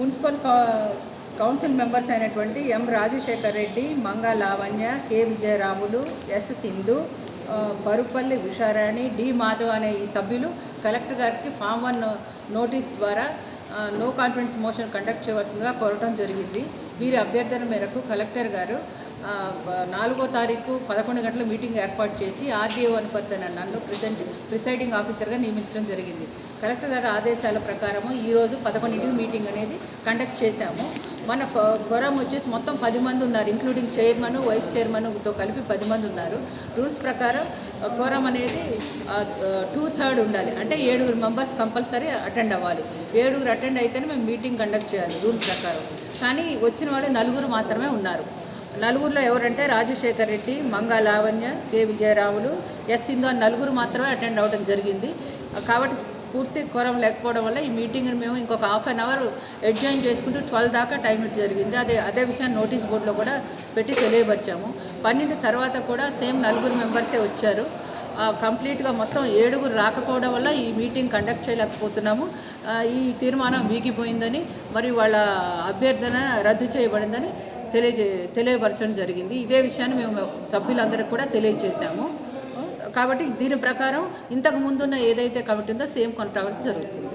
Municipal కా- council members అయినటువంటి M Rajasekhar Reddy Manga Lavanya K Vijayaramulu S Sindhu Parupalli Usharani D Madhav అనే ఈ సభ్యులు collector గారికి ఫామ్ వన్ నోటీస్ ద్వారా నో కాన్ఫిడెన్స్ మోషన్ కండక్ట్ చేయవలసిందిగా కోరటం జరిగింది. వీరి అభ్యర్థన మేరకు కలెక్టర్ గారు నాలుగో తారీఖు పదకొండు గంటల మీటింగ్ ఏర్పాటు చేసి ఆర్డీఓ అని నన్ను ప్రెసెంట్ ప్రిసైడింగ్ ఆఫీసర్గా నియమించడం జరిగింది. కలెక్టర్ గారి ఆదేశాల ప్రకారము ఈరోజు పదకొండింటికి మీటింగ్ అనేది కండక్ట్ చేశాము. మన ఫోరం వచ్చేసి మొత్తం పది మంది ఉన్నారు ఇంక్లూడింగ్ చైర్మన్ వైస్ చైర్మన్తో కలిపి పది మంది ఉన్నారు. రూల్స్ ప్రకారం ఫోరం అనేది టూ థర్డ్ ఉండాలి. అంటే ఏడుగురు మెంబర్స్ కంపల్సరీ అటెండ్ అవ్వాలి. ఏడుగురు అటెండ్ అయితేనే మేము మీటింగ్ కండక్ట్ చేయాలి రూల్ ప్రకారం. కానీ వచ్చిన వాళ్ళు నలుగురు మాత్రమే ఉన్నారు. నలుగురిలో ఎవరంటే రాజశేఖర్ రెడ్డి మంగా లావణ్య కె విజయరావులు. ఎస్ సింధు అని నలుగురు మాత్రమే అటెండ్ అవ్వడం జరిగింది. కాబట్టి పూర్తి కొరం లేకపోవడం వల్ల ఈ మీటింగ్ని మేము ఇంకొక హాఫ్ అన్ అవర్ అడ్జాయిన్ చేసుకుంటూ ట్వెల్వ్ దాకా టైం జరిగింది. అదే అదే విషయాన్ని నోటీస్ బోర్డులో కూడా పెట్టి తెలియపరిచాము. పన్నెండు తర్వాత కూడా సేమ్ నలుగురు మెంబర్సే వచ్చారు. కంప్లీట్గా మొత్తం ఏడుగురు రాకపోవడం వల్ల ఈ మీటింగ్ కండక్ట్ చేయలేకపోతున్నాము. ఈ తీర్మానం వీగిపోయిందని మరి వాళ్ళ అభ్యర్థన రద్దు చేయబడిందని తెలియజే తెలియపరచడం జరిగింది. ఇదే విషయాన్ని మేము సభ్యులందరికీ కూడా తెలియజేశాము. కాబట్టి దీని ప్రకారం ఇంతకు ముందున్న ఏదైతే కమిటీ ఉందో సేమ్ కొనసాగడం జరుగుతుంది.